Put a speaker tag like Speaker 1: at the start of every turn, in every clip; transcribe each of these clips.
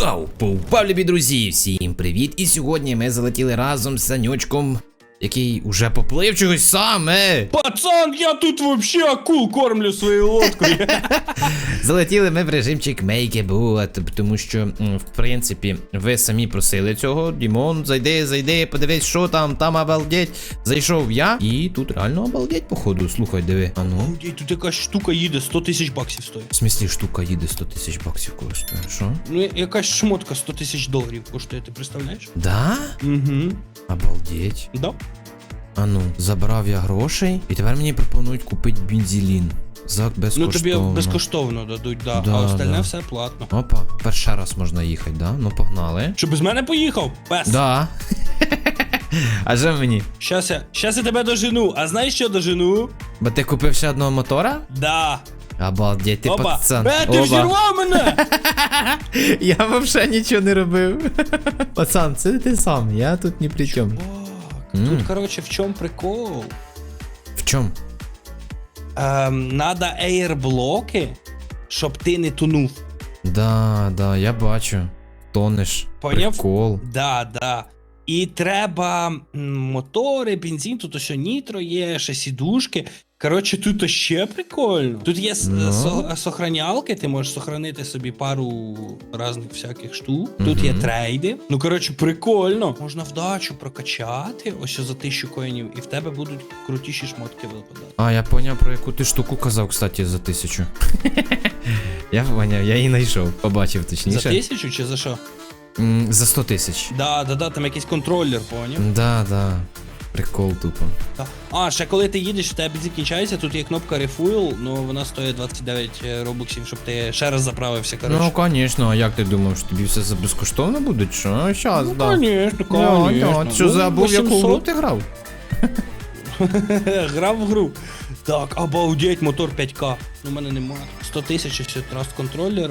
Speaker 1: Вау! Павлюбі друзі! Всім привіт! І сьогодні ми залетіли разом з Санючком, який уже поплив чогось сам, е!
Speaker 2: Пацан, я тут вообще акул кормлю своєю лодкою.
Speaker 1: Залетіли ми в режимчик Make a Boat, тому що, в принципі, ви самі просили цього. Дімон, зайди, зайди, подивись, що там, там обалдеть. Зайшов я, і тут реально обалдеть, походу. Слухай, диви. А ну.
Speaker 2: Ой, Тут якась штука їде, 100 тисяч баксів стоїть.
Speaker 1: В смислі штука їде 100 тисяч баксів коштує. Що?
Speaker 2: Ну, якась шмотка 100 тисяч доларів коштує, ти представляєш?
Speaker 1: Да?
Speaker 2: Угу.
Speaker 1: Обалдеть.
Speaker 2: Да?
Speaker 1: А ну, забрав я грошей, і тепер мені пропонують купити бензилін. За
Speaker 2: Ну
Speaker 1: безкоштовно.
Speaker 2: тобі безкоштовно дадуть, да,
Speaker 1: Да,
Speaker 2: а остальне
Speaker 1: да.
Speaker 2: все платно.
Speaker 1: Опа, перший раз можна їхати, да? Ну погнали.
Speaker 2: Що без мене поїхав? Пес.
Speaker 1: Да. а що мені?
Speaker 2: Щас я, щас я тебе дожену. А знаєш що дожену?
Speaker 1: Бо ти купив ще одного мотора?
Speaker 2: Да.
Speaker 1: Обалдеть, ти
Speaker 2: Опа.
Speaker 1: пацан.
Speaker 2: Е, ти
Speaker 1: Оба.
Speaker 2: взірвав мене!
Speaker 1: Я вообще нічого не робив. Пацан, це ти сам, я тут ні при чому. М.
Speaker 2: Тут, короче, в чому прикол?
Speaker 1: В чому?
Speaker 2: Ем, надо ейрблоки, щоб ти не тонув.
Speaker 1: Да, да, я бачу. Тонеш.
Speaker 2: Поняв?
Speaker 1: Прикол.
Speaker 2: Да, да. І треба м, мотори, бензин, тут ось нітро є, ще сідушки. Коротше, тут ще прикольно. Тут є с-
Speaker 1: Ну.
Speaker 2: со- сохранялки, ти можеш сохранити собі пару різних всяких штук. Тут є трейди. Ну, коротше, прикольно. Можна вдачу прокачати ось за тисячу коїнів, і в тебе будуть крутіші шмотки випадати.
Speaker 1: А, я поняв, про яку ти штуку казав, кстати, за тисячу. я поняв, я її знайшов. Побачив
Speaker 2: За тисячу чи за що?
Speaker 1: За 100 тисяч.
Speaker 2: Да, да, да, там якийсь контролер, поняв?
Speaker 1: Да, да. Прикол тупо.
Speaker 2: А, ще коли ти їдеш, у тебе бензин кінчається, тут є кнопка Refuel, ну вона стоїть 29 робоксів, щоб ти ще раз заправився, коротше.
Speaker 1: Ну, звісно, а як ти думав, що тобі все за безкоштовно буде? Що? Щас,
Speaker 2: Ну,
Speaker 1: да.
Speaker 2: конечно,
Speaker 1: Да,
Speaker 2: конечно.
Speaker 1: Що
Speaker 2: Ну,
Speaker 1: забув, яку
Speaker 2: 800.
Speaker 1: гру ти грав?
Speaker 2: Грав в гру. Так, обалдеть, мотор 5К. Ну, в мене немає. 100 тисяч, ще траст контролер.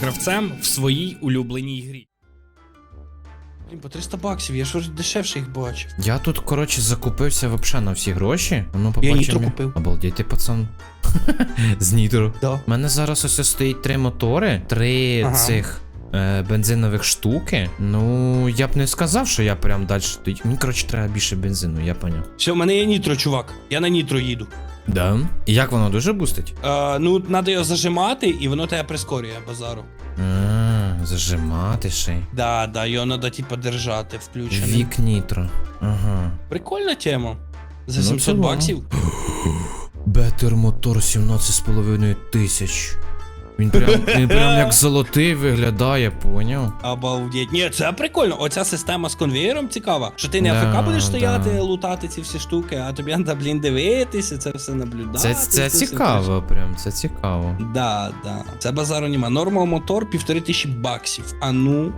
Speaker 3: гравцем в своїй улюбленій грі.
Speaker 2: Блін, по 300 баксів, я ж дешевше їх бачив.
Speaker 1: Я тут, коротше, закупився вообще на всі гроші. Ну,
Speaker 2: Я нітро
Speaker 1: побачимо.
Speaker 2: купив.
Speaker 1: Обалдіти, пацан. З нітро.
Speaker 2: Да.
Speaker 1: У мене зараз ось стоїть три мотори, три
Speaker 2: Ага.
Speaker 1: цих. Е, Бензинових штуки. Ну, я б не сказав, що я прям далі. Мені, коротше, треба більше бензину, я поняв.
Speaker 2: Все, в мене є нітро, чувак. Я на нітро їду.
Speaker 1: Да. І як воно дуже бустить?
Speaker 2: Е, ну, треба його зажимати, і воно тебе прискорює базару.
Speaker 1: А, зажимати ще. й.
Speaker 2: Да, да, його треба, типа, держати включеним.
Speaker 1: Вік нітро. Ага.
Speaker 2: Прикольна тема. За
Speaker 1: Ну,
Speaker 2: 700
Speaker 1: це да.
Speaker 2: баксів.
Speaker 1: Бетер мотор 17,5 тисяч. Він прям, він прям як золотий виглядає, поняв?
Speaker 2: Обалдеть. Ні, це прикольно. Оця система з конвеєром цікава. Що ти не
Speaker 1: Да,
Speaker 2: АФК будеш стояти,
Speaker 1: да.
Speaker 2: лутати ці всі штуки, а тобі треба, блін, дивитися, це все наблюдати.
Speaker 1: Це, це
Speaker 2: все
Speaker 1: цікаво, прям, це цікаво.
Speaker 2: Да, да. Це базару нема. Норма мотор півтори тисячі баксів. А ну.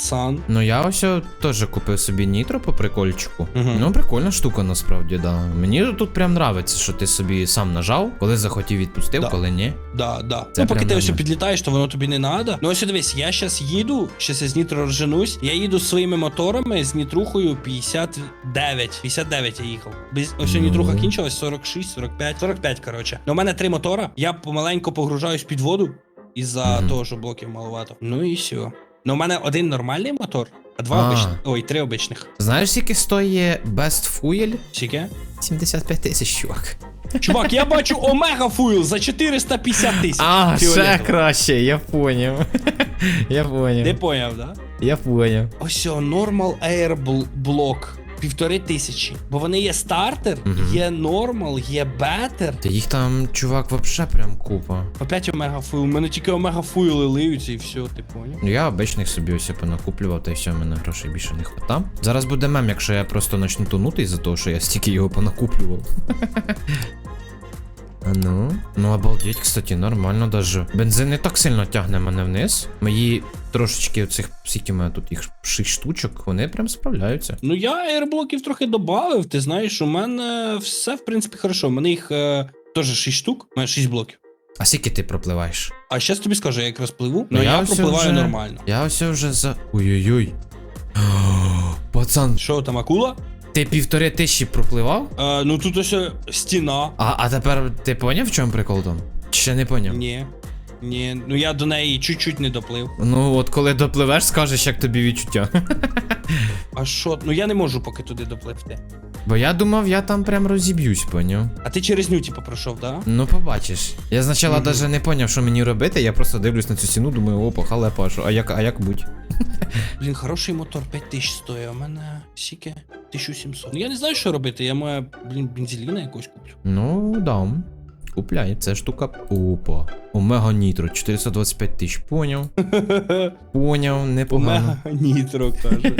Speaker 2: Пацан.
Speaker 1: Ну я ось теж купив собі нітро по прикольчику.
Speaker 2: Мгм.
Speaker 1: Ну, прикольна штука насправді, да. Мені тут прям нравиться, що ти собі сам нажав, коли захотів відпустив,
Speaker 2: Да.
Speaker 1: коли ні.
Speaker 2: Да, да.
Speaker 1: Це
Speaker 2: ну, поки ти ось підлітаєш, то воно тобі не треба. Ну ось дивись, я зараз їду, щас я з нітро розженусь. Я їду своїми моторами з нітрухою 59. 59 я їхав. Без ось
Speaker 1: Ну.
Speaker 2: нітруха кінчилась 46, 45, 45, коротше. Ну, у мене три мотора. Я помаленьку погружаюсь під воду із-за
Speaker 1: Мгм.
Speaker 2: того, що блоків маловато. Ну і все. Ну, у мене один нормальний мотор, а два
Speaker 1: А.
Speaker 2: обичних. Ой, три обичних.
Speaker 1: Знаєш, скільки стоїть Best Fuel?
Speaker 2: Скільки?
Speaker 1: 75 тисяч, чувак.
Speaker 2: Чувак, я бачу Омега Фуйл за 450 тисяч.
Speaker 1: А, ще краще, я поняв. я поняв.
Speaker 2: Ти поняв, да?
Speaker 1: Я поняв.
Speaker 2: Ось о, Normal Air Bl- Block. Півтори тисячі. Бо вони є стартер,
Speaker 1: Мгм.
Speaker 2: є нормал, є бетер.
Speaker 1: Та їх там, чувак, вообще прям купа.
Speaker 2: Опять омега фуйл. У мене тільки омега фуйли лиються і все, ти поняв?
Speaker 1: Ну я обичних собі ось понакуплював, та й все, в мене грошей більше не хвата. Зараз буде мем, якщо я просто начну тонути із-за того, що я стільки його понакуплював. А ну, ну обалдеть, кстати, нормально даже. Бензин не так сильно тягне мене вниз. Мої трошечки оцих, скільки мене тут їх 6 штучок, вони прям справляються.
Speaker 2: Ну я аерблоків трохи додав. Ти знаєш, у мене все в принципі хорошо. У мене їх е, теж 6 штук, у мене 6 блоків.
Speaker 1: А скільки ти пропливаєш?
Speaker 2: А зараз тобі скажу, я якраз пливу,
Speaker 1: Ну,
Speaker 2: ну
Speaker 1: я
Speaker 2: я, пропливаю
Speaker 1: вже-
Speaker 2: нормально.
Speaker 1: Я ось вже за. Ой-ой-ой. Пацан,
Speaker 2: Що там, акула?
Speaker 1: Ти півтори тисячі пропливав?
Speaker 2: Е, ну тут ось е, стіна.
Speaker 1: А, а тепер ти поняв, в чому прикол там? Чи ще не поняв?
Speaker 2: Ні. Ні, ну я до неї чуть-чуть не доплив.
Speaker 1: Ну, от коли допливеш, скажеш, як тобі відчуття.
Speaker 2: А що? Ну я не можу поки туди допливти.
Speaker 1: Бо я думав, я там прям розіб'юсь, поняв.
Speaker 2: А ти через ню, типу, пройшов, да?
Speaker 1: Ну, побачиш. Я спочатку навіть не поняв, що мені робити, я просто дивлюсь на цю стіну, думаю, опа, халепа, що, а як, а як будь?
Speaker 2: Блін, хороший мотор 5000 стоїть, а в мене сіки 1700. Ну я не знаю, що робити, я маю, блін, бензеліна якусь куплю.
Speaker 1: Ну, дам. Купляй, це штука. Опа. Омега Нітро, 425 тисяч, поняв. Поняв, непогано.
Speaker 2: Омега нітро, каже.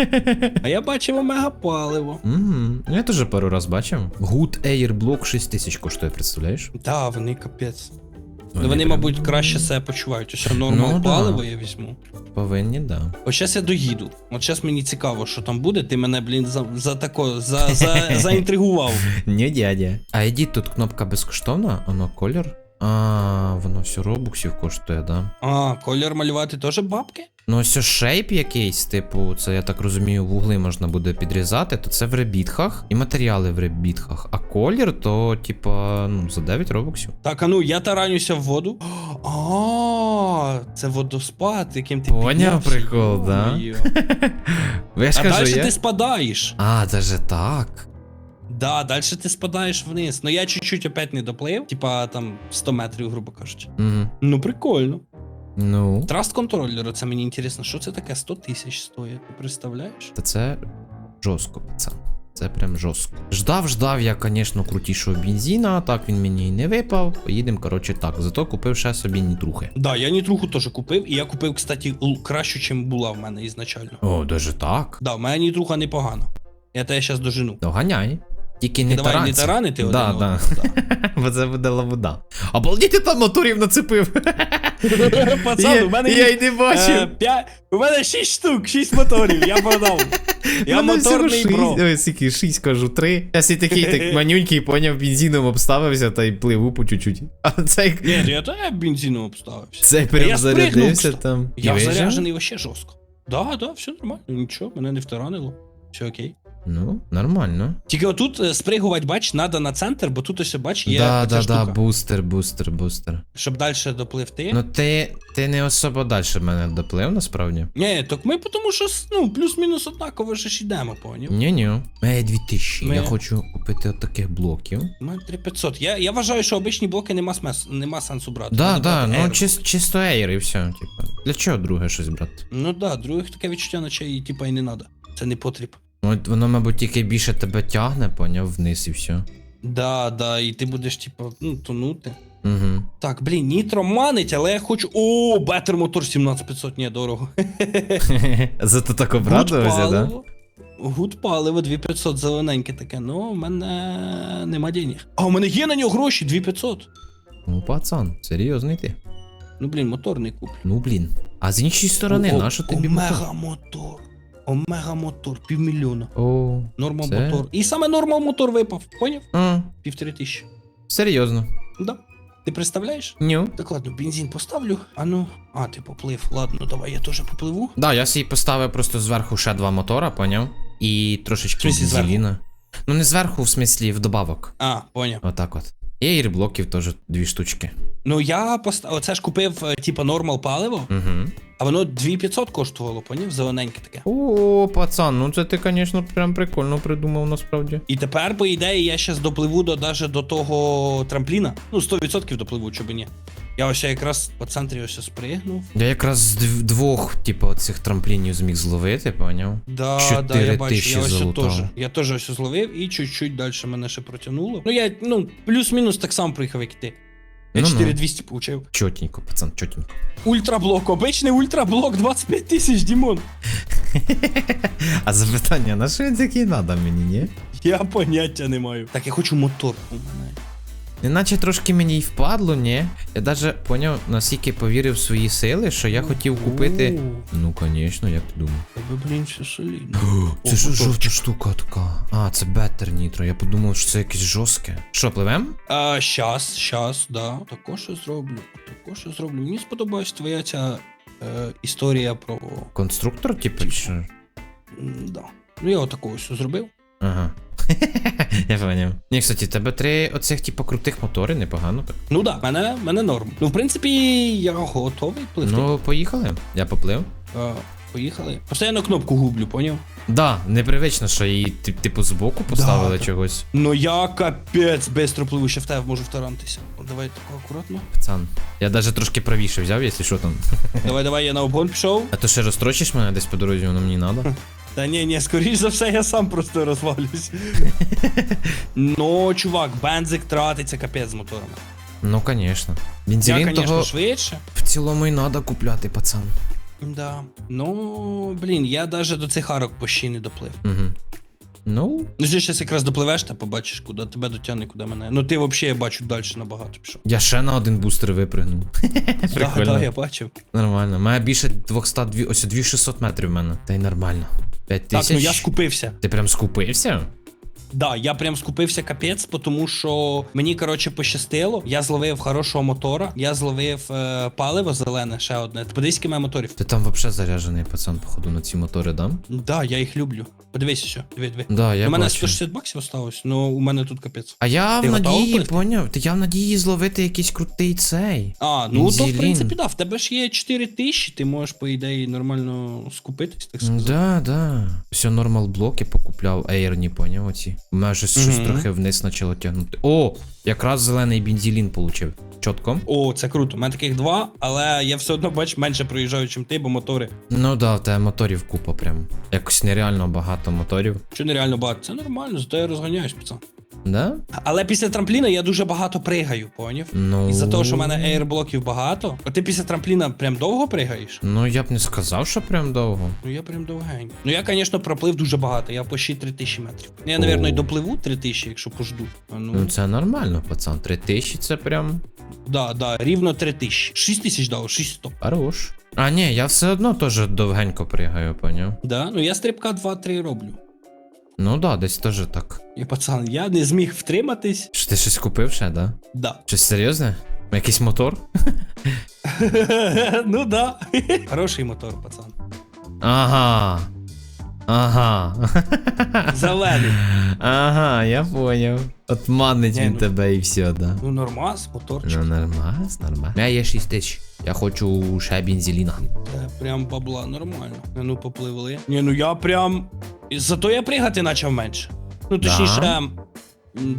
Speaker 2: А я бачив омега паливо.
Speaker 1: Угу. Я теж пару раз бачив. Good Air Block 6 тисяч коштує, представляєш?
Speaker 2: Да, вони капець. Ну, вони,
Speaker 1: прям
Speaker 2: мабуть, краще себе почувають. Ось нормал
Speaker 1: Ну, да.
Speaker 2: паливо я візьму.
Speaker 1: Повинні, да.
Speaker 2: От зараз я доїду. От зараз мені цікаво, що там буде. Ти мене, блін, за, за тако, за, за, заінтригував.
Speaker 1: Ні, дядя. А йдіть, тут кнопка безкоштовна, воно колір. А, воно все робуксів коштує, да.
Speaker 2: А, колір малювати теж бабки?
Speaker 1: Ну, ось ось шейп якийсь, типу, це я так розумію, вугли можна буде підрізати, то це в ребітках і матеріали в ребітках. А колір, то, типа, ну, за 9 робоксів.
Speaker 2: Так, а ну я таранюся в воду. А, це водоспад, яким ти
Speaker 1: Поняв прикол, да? Ви ж
Speaker 2: А
Speaker 1: кажу,
Speaker 2: далі
Speaker 1: я...
Speaker 2: ти спадаєш.
Speaker 1: А, даже так.
Speaker 2: Да, далі ти спадаєш вниз. Ну я чуть-чуть опять не доплив, типа там 100 метрів, грубо кажучи.
Speaker 1: Угу.
Speaker 2: Ну прикольно.
Speaker 1: Ну.
Speaker 2: Траст контролер, це мені інтересно, що це таке 100 тисяч стоїть, ти представляєш?
Speaker 1: Та це жорстко, пацан. Це прям жорстко. Ждав, ждав я, звісно, крутішого бензина, а так він мені і не випав. Поїдемо, коротше, так. Зато купив ще собі нітрухи.
Speaker 2: Да, я нітруху теж купив, і я купив, кстати, кращу, чим була в мене ізначально.
Speaker 1: О, даже так.
Speaker 2: Да, в мене нітруха непогана. Я тебе зараз дожену.
Speaker 1: Доганяй. Тільки не
Speaker 2: давай не
Speaker 1: таранці.
Speaker 2: таранити один
Speaker 1: Да,
Speaker 2: одного,
Speaker 1: да. Бо це буде лабуда. Обалдіть, ти там моторів нацепив.
Speaker 2: да. Пацан, у мене
Speaker 1: я
Speaker 2: їх,
Speaker 1: й не
Speaker 2: е,
Speaker 1: бачив.
Speaker 2: п'ять- у мене 6 штук, 6 моторів, я продав. Я
Speaker 1: мене всього
Speaker 2: моторний
Speaker 1: шість-
Speaker 2: бро.
Speaker 1: Ой, скільки, шість, кажу, три. Я сі такий так манюнький, поняв, бензином обставився та й пливу по чуть-чуть. А цей,
Speaker 2: Ні, я тебе бензином обставився.
Speaker 1: цей
Speaker 2: я
Speaker 1: прям
Speaker 2: спригнув,
Speaker 1: зарядився
Speaker 2: кстати.
Speaker 1: там. І
Speaker 2: Я
Speaker 1: вижив?
Speaker 2: заряджений вообще жорстко. Да, да, все нормально, нічого, мене не втаранило. Все окей.
Speaker 1: Ну, нормально.
Speaker 2: Тільки отут е, спригувати, бач, треба на центр, бо тут ось бач, є
Speaker 1: да, да,
Speaker 2: штука.
Speaker 1: да, бустер, бустер, бустер.
Speaker 2: Щоб далі допливти.
Speaker 1: Ну ти, ти не особо далі мене доплив, насправді.
Speaker 2: Ні, так ми тому що ну, плюс-мінус однаково ж іде, поняв?
Speaker 1: Ні-ні. Ей, 2000.
Speaker 2: Ми-
Speaker 1: Я хочу купити от таких блоків.
Speaker 2: Мене 3500. Я, я вважаю, що обичні блоки нема, смес, нема сенсу брати.
Speaker 1: Да,
Speaker 2: Треба
Speaker 1: да,
Speaker 2: брати
Speaker 1: ну чис, чисто ейр і все, типу. Для чого друге щось брати?
Speaker 2: Ну да, других таке відчуття, наче і типа і не треба. Це не потріб.
Speaker 1: Ну, воно, мабуть, тільки більше тебе тягне, поняв, вниз і все.
Speaker 2: Да, да, і ти будеш, типа, ну, тонути.
Speaker 1: Угу.
Speaker 2: Так, блін, нітро манить, але я хочу. О, бетер мотор 17500, ні, дорого.
Speaker 1: Зато так обрадувався, да?
Speaker 2: Гуд паливо 2500 зелененьке таке. Ну, в мене нема денег. А у мене є на нього гроші 2500.
Speaker 1: Ну, пацан, серйозний ти.
Speaker 2: Ну, блін, мотор не куплю.
Speaker 1: Ну, блін. А з іншої сторони, нащо тобі мотор?
Speaker 2: Омега мотор. Омега мотор, півмільйона.
Speaker 1: О,
Speaker 2: Нормал
Speaker 1: Це-
Speaker 2: мотор. І саме нормал мотор випав, поняв? Півтори тисячі.
Speaker 1: серйозно.
Speaker 2: Да. Ти представляєш?
Speaker 1: Ню.
Speaker 2: Так ладно, бензин поставлю. А ну. А, ти поплив. Ладно, давай я теж попливу.
Speaker 1: Да, я собі поставив просто зверху ще два мотора, поняв? І трошечки бензина. Ну, не зверху, в смислі, в добавок.
Speaker 2: А, поняв.
Speaker 1: Отак от. І ейрблоків теж дві штучки.
Speaker 2: Ну я поставив. Оце ж купив, е, типа, нормал паливо,
Speaker 1: Угу.
Speaker 2: а воно 2500 коштувало, понів, Зелененьке таке.
Speaker 1: О, пацан, ну це ти, звісно, прям прикольно придумав насправді.
Speaker 2: І тепер, по ідеї, я щас допливу до даже до того трампліна. Ну, 100% допливу, чи б ні. Я ось якраз по центрі ось спригнув.
Speaker 1: Я якраз з дв- двох, типу, цих трамплінів зміг зловити, поняв?
Speaker 2: Да,
Speaker 1: Чотири
Speaker 2: да, я бачу,
Speaker 1: тисячі
Speaker 2: я ось
Speaker 1: залутав.
Speaker 2: теж. Я теж ось зловив і чуть-чуть далі мене ще протягнуло. Ну я, ну, плюс-мінус так само приїхав, як і ти. Я
Speaker 1: Ну-ну.
Speaker 2: 4200 получив.
Speaker 1: Чотенько, пацан, чотенько.
Speaker 2: Ультраблок, обичний ультраблок, 25 тисяч, Дімон.
Speaker 1: А запитання, на що він такий надо мені, ні?
Speaker 2: Я поняття не маю. Так, я хочу мотор у мене.
Speaker 1: Неначе трошки мені й впадло, ні? Я даже поняв, наскільки повірив в свої сили, що я хотів купити. Ну, звісно, як ти думав.
Speaker 2: Тебе, блін, все солідно.
Speaker 1: Це ж жовта штука така. А, це беттер нітро. Я подумав, що це якесь жорстке. Що, пливем?
Speaker 2: А, щас, щас, да. Також я зроблю. Також я зроблю. Мені сподобалась твоя ця е, історія про.
Speaker 1: Конструктор, типу, чи що?
Speaker 2: Да. Ну я отакого все зробив.
Speaker 1: Ага. Я поняв. Ні, кстати, тебе три оцих, типу, крутих мотори, непогано так.
Speaker 2: Ну да, мене, мене норм. Ну, в принципі, я готовий пливти.
Speaker 1: Ну, поїхали. Я поплив.
Speaker 2: Е, поїхали. Постоянно кнопку гублю, поняв?
Speaker 1: Да, непривично, що її ти- типу збоку поставили
Speaker 2: да.
Speaker 1: чогось.
Speaker 2: Ну я капець бистро пливу, ще в тебе можу втаранитися. Давай тако акуратно.
Speaker 1: Пацан. Я даже трошки правіше взяв, якщо що там.
Speaker 2: Давай, давай, я на обгон пішов.
Speaker 1: А то ще розстрочиш мене десь по дорозі, воно мені надо.
Speaker 2: Та ні, ні, скоріш за все, я сам просто розвалюсь. ну, чувак, бензик тратиться капець з моторами.
Speaker 1: Ну, звісно.
Speaker 2: Я,
Speaker 1: Бензин
Speaker 2: звісно,
Speaker 1: того
Speaker 2: швидше.
Speaker 1: в цілому і надо купляти, пацан.
Speaker 2: Да. Ну, блін, я навіть до цих арок по ще не доплив.
Speaker 1: Угу. Ну,
Speaker 2: Ну, ти зараз якраз допливеш та побачиш, куди тебе дотягне, куди мене. Ну ти взагалі я бачу далі набагато пішов.
Speaker 1: я ще на один бустер випригнув.
Speaker 2: Так, так, я бачив.
Speaker 1: Нормально. Має більше 200, ось 2600 метрів в мене. Та й нормально. 5
Speaker 2: Так, ну я скупився.
Speaker 1: Ти прям скупився?
Speaker 2: Да, я прям скупився капець, тому що мені коротше пощастило. Я зловив хорошого мотора, я зловив е, паливо зелене, ще одне. Подивись, скільки має моторів.
Speaker 1: Ти там взагалі заряджений, пацан, походу, на ці мотори, да?
Speaker 2: Да, я їх люблю. Подивись що, диви, диви.
Speaker 1: Да, я
Speaker 2: у мене
Speaker 1: бачу.
Speaker 2: 160 баксів осталось, ну у мене тут капець.
Speaker 1: А я
Speaker 2: Ти
Speaker 1: в надії, поняв? Та я в надії зловити якийсь крутий цей.
Speaker 2: А, ну то в принципі, да, в тебе ж є 4 тисячі, ти можеш, по ідеї, нормально скупитись, так сказати.
Speaker 1: Да, да. Все нормал блоки покупляв, ейрні, поняв оці. У мене щось, щось трохи вниз почало тягнути. О! Якраз зелений бензилін получив. Чотко.
Speaker 2: О, це круто. У мене таких два, але я все одно бач менше проїжджаю, чим ти, бо мотори.
Speaker 1: Ну да, в тебе моторів купа прям. Якось нереально багато моторів.
Speaker 2: Що нереально багато. Це нормально, зато я розганяюсь, пацан.
Speaker 1: Да?
Speaker 2: Але після трампліна я дуже багато пригаю, поняв?
Speaker 1: Ну.
Speaker 2: Із-за того, що в мене ейрблоків багато. А ти після трампліна прям довго пригаєш?
Speaker 1: Ну я б не сказав, що прям довго.
Speaker 2: Ну я прям довгенько. Ну я, звісно, проплив дуже багато, я почти 3000 метрів. Ну, Я, напевно, й допливу 3000, якщо пожду. А
Speaker 1: Ну
Speaker 2: ну,
Speaker 1: це нормально, пацан. Три тисячі це прям
Speaker 2: да, да, рівно 3000. 6000 дав, 600.
Speaker 1: хорош. А ні, я все одно теж довгенько пригаю, поняв?
Speaker 2: Да, ну я стрибка 2-3 роблю.
Speaker 1: Ну да, десь теж так.
Speaker 2: І пацан, я не зміг втриматись.
Speaker 1: Що ти щось купив ще, да?
Speaker 2: Да.
Speaker 1: Щось серйозне? Якийсь мотор?
Speaker 2: ну да. Хороший мотор, пацан.
Speaker 1: Ага. Ага.
Speaker 2: Зелений.
Speaker 1: Ага, я поняв. От манить він
Speaker 2: ну-
Speaker 1: тебе і все, да.
Speaker 2: Ну нормас, моторчик.
Speaker 1: Ну нормально, нормально. У мене є 6 тисяч. Я хочу ще бензеліна.
Speaker 2: Прям бабла нормально. Ну попливли. Ні, ну я прям. Зато я пригати почав менше. Ну точніше,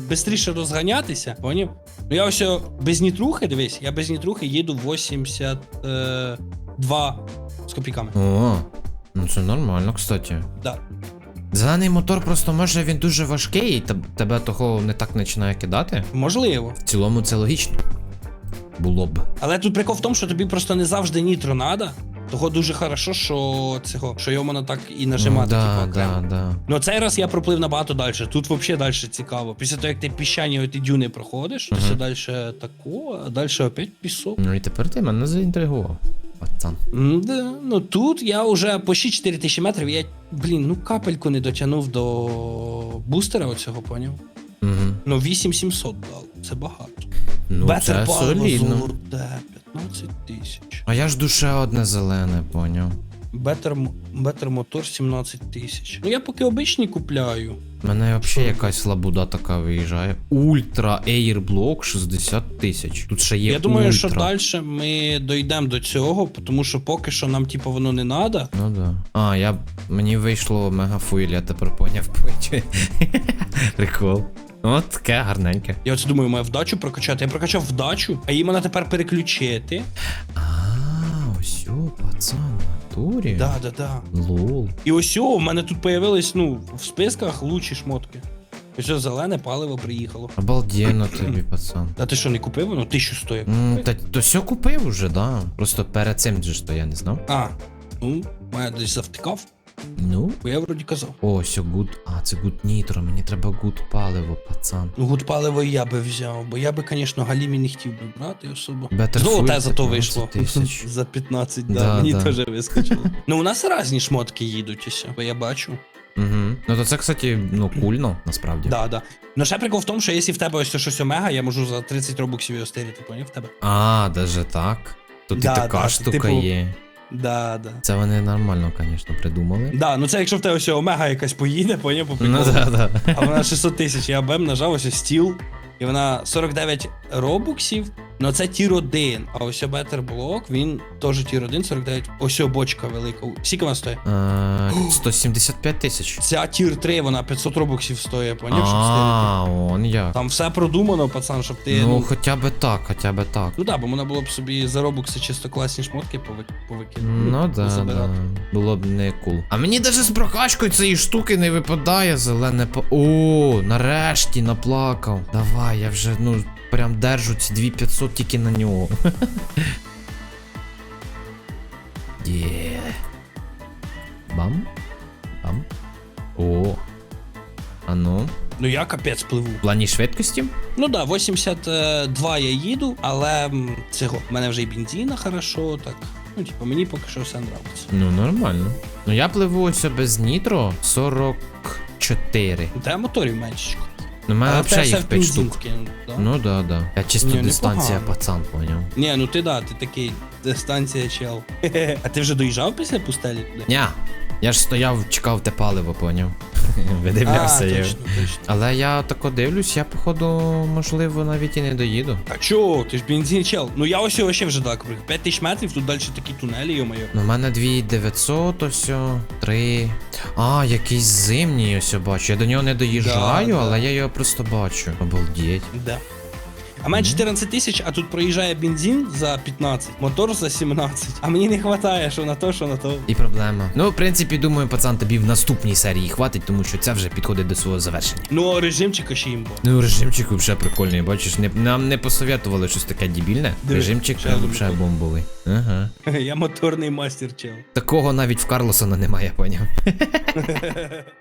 Speaker 2: бистріше розганятися, поняв? Ну я ось без нітрухи, дивись, я без нітрухи їду 82 з копійками.
Speaker 1: О, ну це нормально, кстати.
Speaker 2: Да.
Speaker 1: Зелений мотор просто може він дуже важкий, і теб- тебе того не так починає кидати.
Speaker 2: Можливо.
Speaker 1: В цілому це логічно. Було б.
Speaker 2: Але тут прикол в тому, що тобі просто не завжди нітро надо. Того дуже хорошо, що цього, що його можна так і нажимати.
Speaker 1: Ну, да,
Speaker 2: типу, окремо.
Speaker 1: да, да.
Speaker 2: Ну цей раз я проплив набагато далі. Тут взагалі далі цікаво. Після того, як ти піщані оті дюни проходиш, то все далі тако, а далі опять пісок.
Speaker 1: Ну і тепер ти мене заінтригував. Пацан.
Speaker 2: Да, ну тут я вже по 4 тисячі метрів, я, блін, ну капельку не дотягнув до бустера оцього, поняв?
Speaker 1: Угу.
Speaker 2: Ну 8700 дав, це багато.
Speaker 1: Ну це
Speaker 2: Better паливо
Speaker 1: солідно.
Speaker 2: золоте, 15 тисяч.
Speaker 1: А я ж душе одне зелене, поняв.
Speaker 2: М- Бетер мотор 17 тисяч. Ну я поки обичні купляю.
Speaker 1: У мене взагалі якась лабуда така виїжджає. Ультра Airblok 60 тисяч. Тут ще є
Speaker 2: я думаю, що далі ми дійдемо до цього, тому що поки що нам, типу, воно не треба.
Speaker 1: Ну да. А, я. Мені вийшло мега фуїль, я тепер поняв. Прикол. От таке гарненьке.
Speaker 2: Я оце думаю, маю вдачу прокачати. Я прокачав вдачу, а її мене тепер переключити.
Speaker 1: А, ось о, пацан, натурі.
Speaker 2: Да, да, да.
Speaker 1: Лол.
Speaker 2: І ось у мене тут появились, ну, в списках лучші шмотки. І о, зелене паливо приїхало.
Speaker 1: Обалденно тобі, пацан.
Speaker 2: А ти що, не купив? Воно тисячу стоїть.
Speaker 1: Mm, Та то все купив уже, да. Просто перед цим же ж то я не знав.
Speaker 2: А, ну, мене десь завтикав,
Speaker 1: Ну.
Speaker 2: бо я вроді казав.
Speaker 1: О, все гуд. А, це гуд нітро, мені треба гуд паливо, пацан.
Speaker 2: Ну, гуд паливо я би взяв, бо я би, звісно, Галімі не хотів би брати особо.
Speaker 1: Better Full
Speaker 2: зато
Speaker 1: 15
Speaker 2: вийшло. За 15, да,
Speaker 1: Да,
Speaker 2: мені
Speaker 1: да.
Speaker 2: теж вискочило. ну, у нас різні шмотки їдуть ось, бо я бачу.
Speaker 1: Угу. Ну то це, кстати, ну кульно, насправді.
Speaker 2: Да, да. Ну ще прикол в тому, що якщо в тебе ось щось омега, я можу за 30 робоксів його стирити, поняв в тебе?
Speaker 1: А, даже так. Тут
Speaker 2: Да,
Speaker 1: і така
Speaker 2: да,
Speaker 1: штука
Speaker 2: типу-
Speaker 1: є.
Speaker 2: Да, да.
Speaker 1: Це вони нормально, звісно, придумали.
Speaker 2: Да, ну це якщо в тебе ось омега якась поїде, по приколу.
Speaker 1: Ну да, да.
Speaker 2: А вона 600 тисяч, я БМ нажав ось стіл, і вона 49 робоксів, ну це тір 1. А ось Better Block, він теж тір 1, 49. Ось бочка велика. Скільки вона стоїть?
Speaker 1: Е, 175 тисяч.
Speaker 2: Ця тір 3, вона 500 робоксів стоїть, поняв.
Speaker 1: А, он як.
Speaker 2: Там все продумано, пацан, щоб ти.
Speaker 1: Ну,
Speaker 2: Ну,
Speaker 1: хоча б так, хоча б так.
Speaker 2: ну да, бо можна було б собі за робокси чисто класні шмотки повик... повикидати.
Speaker 1: Ну да, да. Було б не кул. А мені навіть з прокачкою цієї штуки не випадає зелене по. О, нарешті наплакав. Давай, я вже, ну, прям держу ці 2500 тільки на нього. Є. Бам. Бам. О. А ну.
Speaker 2: Ну я капець пливу.
Speaker 1: В плані швидкості?
Speaker 2: Ну да, 82 я їду, але м, цього. в мене вже і бензина хорошо, так. Ну, типу, мені поки що все нравиться.
Speaker 1: Ну, нормально. Ну я пливу ось без нітро 44.
Speaker 2: У тебе моторів менше.
Speaker 1: Ну, мене взагалі їх 5
Speaker 2: бензин
Speaker 1: штук.
Speaker 2: вкинув, да?
Speaker 1: Ну да, да. Я чисто
Speaker 2: Ні,
Speaker 1: дистанція
Speaker 2: непогано.
Speaker 1: пацан, поняв.
Speaker 2: Ні, ну ти да, ти такий дистанція чел. А ти вже доїжджав після пустелі туди?
Speaker 1: Ня, я ж стояв, чекав те паливо, поняв. Видивлявся
Speaker 2: а,
Speaker 1: я.
Speaker 2: точно, точно.
Speaker 1: Але я тако дивлюсь, я походу, можливо, навіть і не доїду.
Speaker 2: А чо, ти ж бензин чел. Ну я ось вообще вже так прыг. 5 тисяч метрів, тут далі такі тунелі, йо-моє.
Speaker 1: Ну, в мене 2900 ось, 3. А, якийсь зимній ось я бачу. Я до нього не доїжджаю,
Speaker 2: Да, да.
Speaker 1: але я його просто бачу. Обалдіть.
Speaker 2: Да. А мене 14 тисяч, а тут проїжджає бензин за 15, мотор за 17. А мені не вистачає, що на то, що на то.
Speaker 1: І проблема. Ну, в принципі, думаю, пацан, тобі в наступній серії хватить, тому що це вже підходить до свого завершення.
Speaker 2: Ну, а режимчик ще імбо.
Speaker 1: Ну, режимчик взагалі прикольний, бачиш, не, нам не посоветували щось таке дебільне.
Speaker 2: Диви,
Speaker 1: Режимчик
Speaker 2: ще один
Speaker 1: взагалі бомбовий. Ага.
Speaker 2: Я моторний мастер чел.
Speaker 1: Такого навіть в Карлосона немає, поняв.